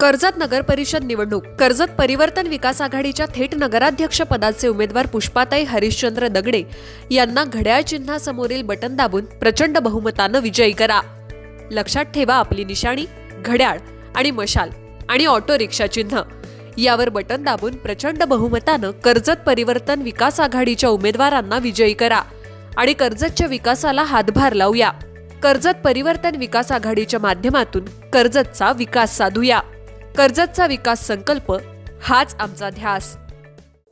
कर्जत नगर परिषद निवडणूक. कर्जत परिवर्तन विकास आघाडीच्या थेट नगराध्यक्ष पदाचे उमेदवार पुष्पाताई हरिश्चंद्र दगडे यांना घड्याळ चिन्हासमोरील बटन दाबून प्रचंड बहुमतानं विजयी करा. लक्षात ठेवा आपली निशाणी घड्याळ आणि मशाल आणि ऑटो रिक्षा चिन्ह. यावर बटन दाबून प्रचंड बहुमतानं कर्जत परिवर्तन विकास आघाडीच्या उमेदवारांना विजयी करा आणि कर्जतच्या विकासाला हातभार लावूया. कर्जत परिवर्तन विकास आघाडीच्या माध्यमातून कर्जतचा विकास साधूया. कर्जतचा विकास संकल्प हाच आमचा ध्यास.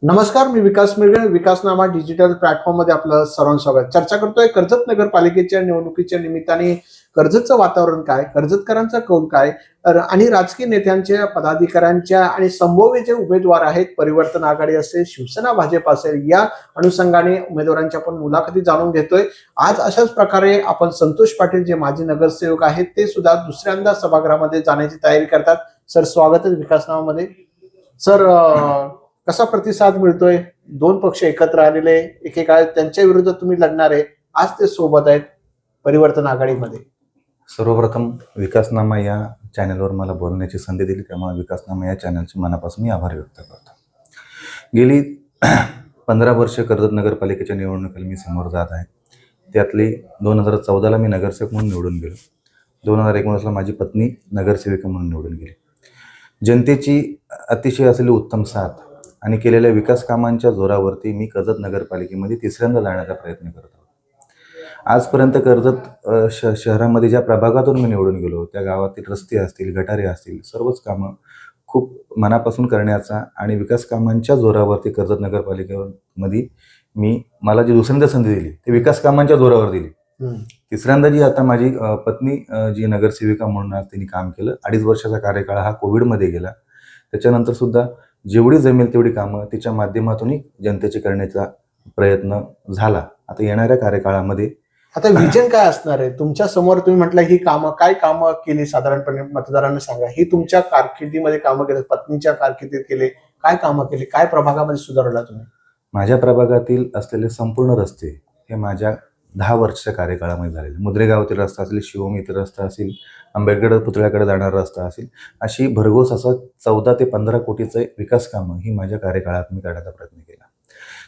नमस्कार मी विकास मिरगण विकासनामा डिजिटल प्लॅटफॉर्ममध्ये आपलं सर्वांचं स्वागत. चर्चा करतोय कर्जत नगरपालिकेच्या निवडणुकीच्या निमित्ताने कर्जतचं वातावरण काय कर्जतकरांचा कौल काय आणि राजकीय नेत्यांच्या पदाधिकाऱ्यांच्या आणि संभाव्य जे उमेदवार आहेत परिवर्तन आघाडी असेल शिवसेना भाजप असेल या अनुषंगाने उमेदवारांच्या आपण मुलाखती जाणून घेतोय. आज अशाच प्रकारे आपण संतोष पाटील जे माजी नगरसेवक आहेत ते सुद्धा दुसऱ्यांदा सभागृहामध्ये जाण्याची तयारी करतात. सर स्वागत आहे विकासनामामध्ये सर कसा प्रतिसाद मिळतोय? दोन पक्ष एकत्र आलेले एकेकाळ त्यांच्या विरुद्ध तुम्ही लढणार आहे आज ते सोबत आहेत परिवर्तन आघाडीमध्ये. सर्वप्रथम विकासनामा या चॅनलवर मला बोलण्याची संधी दिली त्यामुळे विकासनामा या चॅनलचे मनापासून मी आभार व्यक्त करतो. गेली पंधरा वर्ष कर्जत नगरपालिकेच्या निवडणुकीला मी समोर जात आहे. त्यातली दोन हजार चौदाला मी नगरसेवक म्हणून निवडून गेलो. दोन हजार एकोणीसला माझी पत्नी नगरसेविका म्हणून निवडून गेली. जनतेची अतिशय असलेली उत्तम साथ आणि केलेल्या विकास कामांच्या जोरावरती मी कर्जत नगरपालिकेमध्ये तिसऱ्यांदा जाण्याचा प्रयत्न करत आहोत. आजपर्यंत कर्जत श शहरामध्ये ज्या प्रभागातून मी निवडून गेलो त्या गावातील रस्ते असतील गटारे असतील सर्वच कामं खूप मनापासून करण्याचा आणि विकास कामांच्या जोरावरती कर्जत नगरपालिकेमध्ये मी मला जी दुसऱ्यांदा संधी दिली ती विकास कामांच्या जोरावर दिली. तिसऱ्यांदा जी आता माझी पत्नी जी नगरसेविका म्हणून आज त्यांनी काम केलं अडीच वर्षाचा कार्यकाळ हा कोविडमध्ये गेला. त्याच्यानंतर सुद्धा जेवढी जमेल तेवढी कामं तिच्या माध्यमातूनही जनतेची करण्याचा प्रयत्न झाला. आता येणाऱ्या कार्यकाळामध्ये आता विजन काय असणार आहे? तुमच्यासमोर तुम्ही म्हटलं ही कामं काय कामं केली साधारणपणे मतदारांना सांगा. ही तुमच्या कारकिर्दीमध्ये कामं केली पत्नीच्या कारकिर्दीत केले काय कामं केली काय प्रभागामध्ये सुधारला तुम्ही? माझ्या प्रभागातील असलेले संपूर्ण रस्ते हे माझ्या दहा वर्षाच्या कार्यकाळामध्ये झालेलं. मुद्रेगावातील रस्ता असेल शिवम इतर रस्ता असेल आंबेडकर पुतळ्याकडे जाणारा रस्ता असेल अशी भरघोस असं चौदा ते पंधरा कोटीचं विकास कामं ही माझ्या कार्यकाळात मी करण्याचा प्रयत्न केला.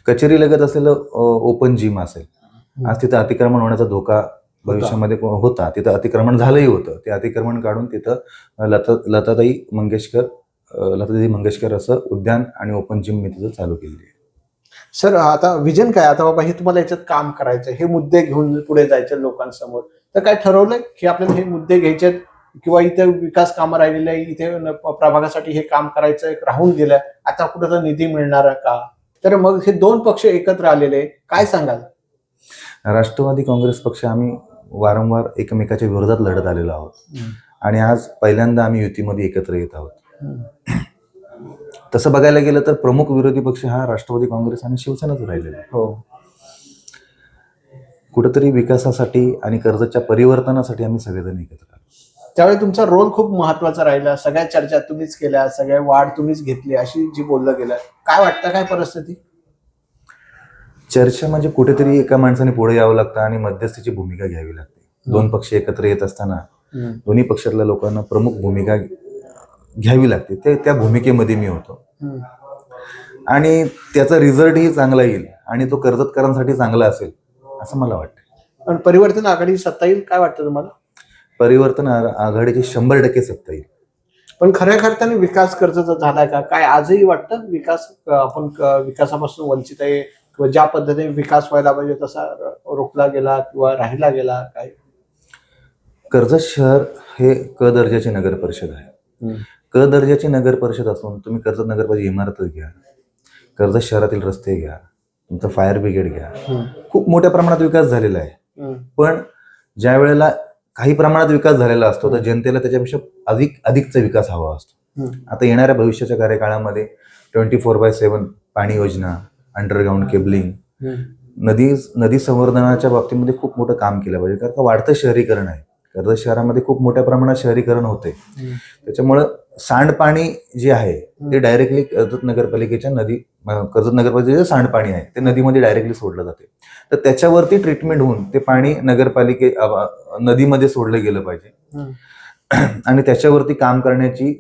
कचेरी लगत असलेलं ओपन जिम असेल आज तिथं अतिक्रमण होण्याचा धोका भविष्यामध्ये होता. तिथं अतिक्रमण झालंही होतं. ते अतिक्रमण काढून तिथं लता लताताई मंगेशकर अ, लताताई मंगेशकर असं उद्यान आणि ओपन जिम मी तिथं चालू केलेली आहे. सर आता विजन काय? आता बाबा हे तुम्हाला याच्यात काम करायचं हे मुद्दे घेऊन पुढे जायचे लोकांसमोर. तर काय ठरवलंय की आपल्याला हे मुद्दे घ्यायचे किंवा इथे विकास कामं राहिलेले इथे प्रभागासाठी हे काम करायचं राहून गेलं आता कुठं तर निधी मिळणार का? तर मग हे दोन पक्ष एकत्र आलेले काय सांगाल? राष्ट्रवादी काँग्रेस पक्ष आम्ही वारंवार एकमेकाच्या विरोधात लढत आलेलो आहोत. आणि आज पहिल्यांदा आम्ही युतीमध्ये एकत्र येत आहोत. तसं बघायला गेलं तर प्रमुख विरोधी पक्ष हा राष्ट्रवादी काँग्रेस आणि शिवसेनाच राहिलेला आहे. हो. कुठंतरी विकासासाठी आणि कर्जाच्या परिवर्तनासाठी आम्ही सगळेजण एकत्र आलो. त्यावेळी तुमचा रोल खूप महत्त्वाचा राहिला. सगळ्या चर्चा तुम्हीच केल्या सगळ्या वाढ तुम्हीच घेतली अशी जी बोललं गेलं. काय वाटतं? काय परिस्थिती? चर्चा म्हणजे कुठेतरी एका माणसाने पुढे यावं लागतं आणि मध्यस्थीची भूमिका घ्यावी लागते. दोन पक्ष एकत्र येत असताना दोन्ही पक्षातल्या लोकांना प्रमुख भूमिका घ्यावी लागते. ते त्या भूमिकेमध्ये मी होतो. आणि त्याचा रिझल्टही चांगला येईल आणि तो कर्जतकरांसाठी चांगला असेल असं मला वाटतं. पण परिवर्तन आघाडी सत्ता येईल काय वाटतं तुम्हाला? परिवर्तन आघाडीची शंभर टक्के सत्ता येईल. पण खऱ्या अर्थाने विकास कर्जाचा झालाय का? काय आजही वाटतं विकास आपण विकासापासून वंचित आहे किंवा ज्या पद्धतीने विकास व्हायला पाहिजे तसा रोखला गेला किंवा राहिला गेला काय? कर्जत शहर हे क दर्जाची नगर परिषद आहे क दर्जाची नगर परिषद असून तुम्ही कर्जत नगर परिषद इमारतच घ्या. कर्जत शहरातील रस्ते घ्या. तुमचं फायर ब्रिगेड घ्या. खूप मोठ्या प्रमाणात विकास झालेला आहे. पण ज्या वेळेला काही प्रमाणात विकास झालेला असतो तर जनतेला त्याच्यापेक्षा अधिक अधिकचा विकास हवा असतो. आता येणाऱ्या भविष्याच्या कार्यकाळामध्ये ट्वेंटी फोर बाय सेवन पाणी योजना अंडरग्राऊंड केबलिंग. नदी नदी संवर्धनाच्या बाबतीमध्ये खूप मोठं काम केलं पाहिजे. कारण का वाढतं शहरीकरण आहे. कर्जत शहरामध्ये खूप मोठ्या प्रमाणात शहरीकरण होते. त्याच्यामुळं सांडपाणी जे आहे ते डायरेक्टली कर्जत नगरपालिकेच्या नदी कर्जत नगरपालिकेचे सांडपाणी आहे ते नदीमध्ये डायरेक्टली सोडलं जाते. तर त्याच्यावरती ट्रीटमेंट होऊन ते पाणी नगरपालिके नदीमध्ये सोडलं गेलं पाहिजे. आणि त्याच्यावरती काम करण्याची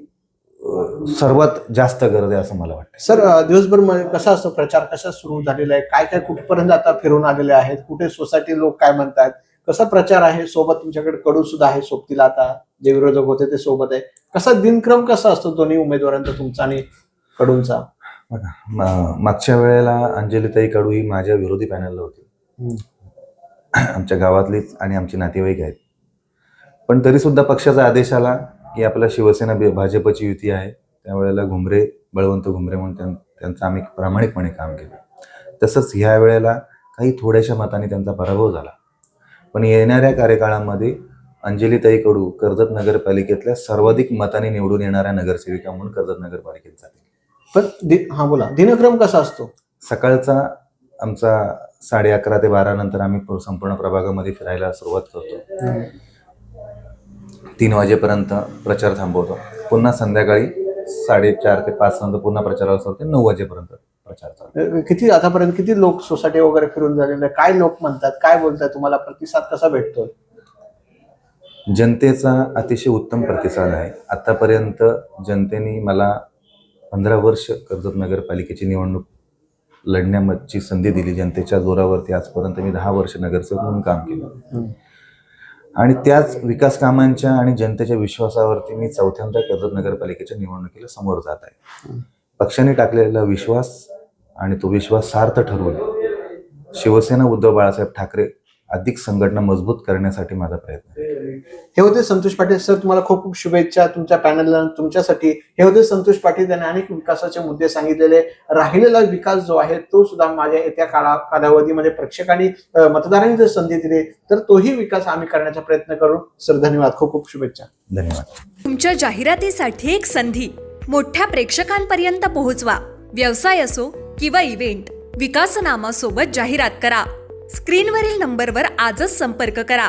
सर्वात जास्त गरज आहे असं मला वाटतं सर दिवसभर म- कसा असतो प्रचार कसा सुरू झालेला आहे? काय काय कुठपर्यंत आता फिरून आलेले आहेत? कुठे सोसायटी लोक काय म्हणतात कसा प्रचार आहे? सोबत तुमच्याकडे कडू सुद्धा आहे सोबतीला आता? जे विरोधक होते ते सोबत आहे. कसा दिनक्रम कसा असतो दोन्ही उमेदवारांचा तुमचा आणि कडूंचा? बघा मागच्या वेळेला अंजलीताई कडू ही माझ्या विरोधी पॅनलला होती. आमच्या गावातलीच आणि आमची नातेवाईक आहेत. पण तरी सुद्धा पक्षाचा आदेश आला की आपला शिवसेना भाजपची युती आहे. त्यावेळेला घुमरे बळवंत घुमरे म्हणून त्यां- त्यांचं आम्ही प्रामाणिकपणे काम केलं. तसंच ह्या वेळेला काही थोड्याशा मतांनी त्यांचा पराभव झाला. पण येणाऱ्या कार्यकाळामध्ये अंजलीताई कडू कर्जत नगरपालिकेतल्या सर्वाधिक मतांनी निवडून येणाऱ्या नगरसेविका म्हणून कर्जत नगरपालिकेत जातील पण दि- हा बोला दिनक्रम कसा असतो? सकाळचा आमचा साडे अकरा ते बारा नंतर आम्ही संपूर्ण प्रभागामध्ये फिरायला सुरुवात करतो. तीन वाजेपर्यंत प्रचार थांबवतो. पुन्हा संध्याकाळी साडेचार ते पाच नंतर पुन्हा प्रचाराला सुरू होते. नऊ वाजेपर्यंत प्रचार चालू. अ, किती आतापर्यंत किती लोक सोसायटी वगैरे फिरून झालेले? काय लोक म्हणतात? काय बोलतात? तुम्हाला प्रतिसाद कसा भेटतोय? जनतेचा अतिशय उत्तम प्रतिसाद आहे. आतापर्यंत जनतेने मला पंधरा वर्ष कर्जत नगरपालिकेची निवडणूक लढण्याची संधी दिली. जनतेच्या जोरावरती आजपर्यंत मी दहा वर्ष नगरसेवक म्हणून काम केलं. आणि त्याच विकास कामांच्या आणि जनतेच्या विश्वासावरती मी चौथ्यांदा कर्जत नगरपालिकेच्या निवडणुकीला समोर जात आहे. पक्षाने टाकलेला विश्वास आणि तो विश्वास सार्थ ठरवून शिवसेना उद्धव बाळासाहेब ठाकरे अधिक संघटना मजबूत करण्यासाठी माझा प्रयत्न आहे. हे होते संतोष पाटील सर तुम्हाला खूप खूप शुभेच्छा तुमच्या पॅनलला तुमच्यासाठी हे होते संतोष पाटील त्यांनी अनेक विकासाचे मुद्दे सांगितलेले. राहिलेला विकास जो आहे तो सुद्धा माझ्या येत्या काळा कालावधीमध्ये प्रेक्षकांनी मतदारांनी जर संधी दिली तर तोही विकास आम्ही करण्याचा प्रयत्न करू. सर धन्यवाद. खूप खूप शुभेच्छा. धन्यवाद. तुमच्या जाहिरातीसाठी एक संधी. मोठ्या प्रेक्षकांपर्यंत पोहोचवा. व्यवसाय असो किंवा इव्हेंट विकासनामा सोबत जाहिरात करा. स्क्रीनवरील नंबरवर आजच संपर्क करा.